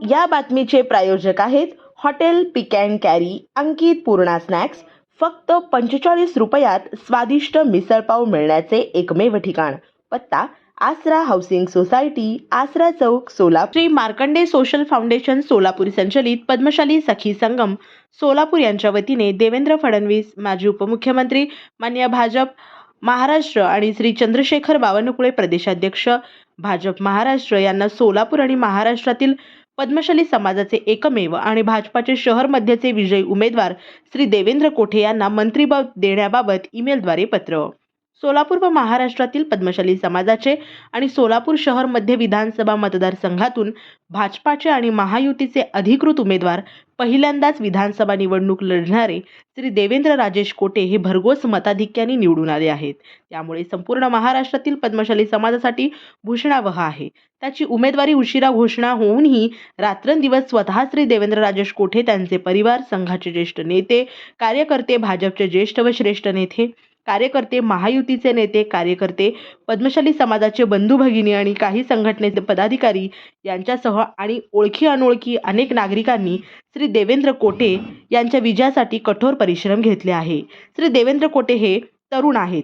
या बातमीचे प्रायोजक आहेत hotel pick and carry Ankit Purna snacks. फक्त पंचेचाळीस रुपयात स्वादिष्ट मिसळपाव मिळण्याचे एकमेव ठिकाण. पत्ता Asara housing society Asara Chowk Solapur. Shri Markande social foundation Solapur संचलित पद्मशाली सखी संगम सोलापूर यांच्या वतीने देवेंद्र फडणवीस माजी उपमुख्यमंत्री मान्य भाजप महाराष्ट्र आणि श्री चंद्रशेखर बावनकुळे प्रदेशाध्यक्ष भाजप महाराष्ट्र यांना सोलापूर आणि महाराष्ट्रातील पद्मशाली समाजाचे एकमेव आणि भाजपाचे शहर मध्यचे विजयी उमेदवार श्री देवेंद्र कोठे यांना मंत्रीपद देण्याबाबत ईमेलद्वारे पत्र. सोलापूर व महाराष्ट्रातील पद्मशाली समाजाचे आणि सोलापूर शहर मध्य विधानसभा मतदारसंघातून भाजपाचे आणि महायुतीचे अधिकृत उमेदवार पहिल्यांदाच विधानसभा निवडणूक लढणारे श्री देवेंद्र राजेश कोटे हे भरघोस मताधिक्याने निवडून आले आहेत. त्यामुळे संपूर्ण महाराष्ट्रातील पद्मशाली समाजासाठी भूषणावह आहे. त्याची उमेदवारी उशिरा घोषणा होऊनही रात्रंदिवस स्वतः श्री देवेंद्र राजेश कोठे त्यांचे परिवार संघाचे ज्येष्ठ नेते कार्यकर्ते भाजपचे ज्येष्ठ व श्रेष्ठ नेते कार्यकर्ते महायुतीचे नेते कार्यकर्ते पद्मशाली समाजाचे बंधू भगिनी आणि काही संघटनेचे पदाधिकारी यांच्यासह आणि ओळखी अनोळखी अनेक नागरिकांनी श्री देवेंद्र कोटे यांच्या विजयासाठी कठोर परिश्रम घेतले आहे. श्री देवेंद्र कोटे हे तरुण आहेत.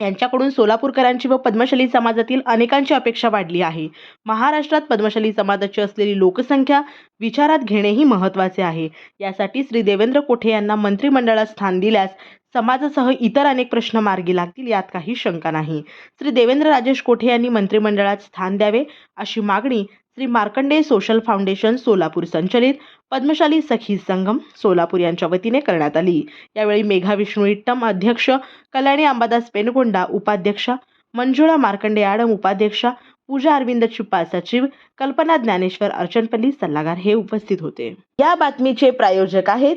यांच्याकडून सोलापूरकरांची व पद्मशाली समाजातील अनेकांची अपेक्षा वाढली आहे. महाराष्ट्रात पद्मशाली समाजाची असलेली लोकसंख्या विचारात घेणेही महत्त्वाचे आहे. यासाठी श्री देवेंद्र कोठे यांना मंत्रिमंडळात स्थान दिल्यास समाजासह इतर अनेक प्रश्न मार्गी लागतील यात काही शंका नाही. श्री देवेंद्र राजेश कोठे यांनी मंत्रिमंडळात स्थान द्यावे? अशी मागणी श्री मार्कंडे सोशल फाउंडेशन सोलापूर संचलित पद्मशाली सखी संगम सोलापूर यांच्या वतीने करण्यात आली. यावेळी मेघा विष्णू इट्टम अध्यक्ष कल्याणी अंबादास पेनगोंडा उपाध्यक्षा मंजुळा मार्कंडे आडम उपाध्यक्षा पूजा अरविंद चिप्पा सचिव कल्पना ज्ञानेश्वर अर्चनपल्ली सल्लागार हे उपस्थित होते. या बातमीचे प्रायोजक आहेत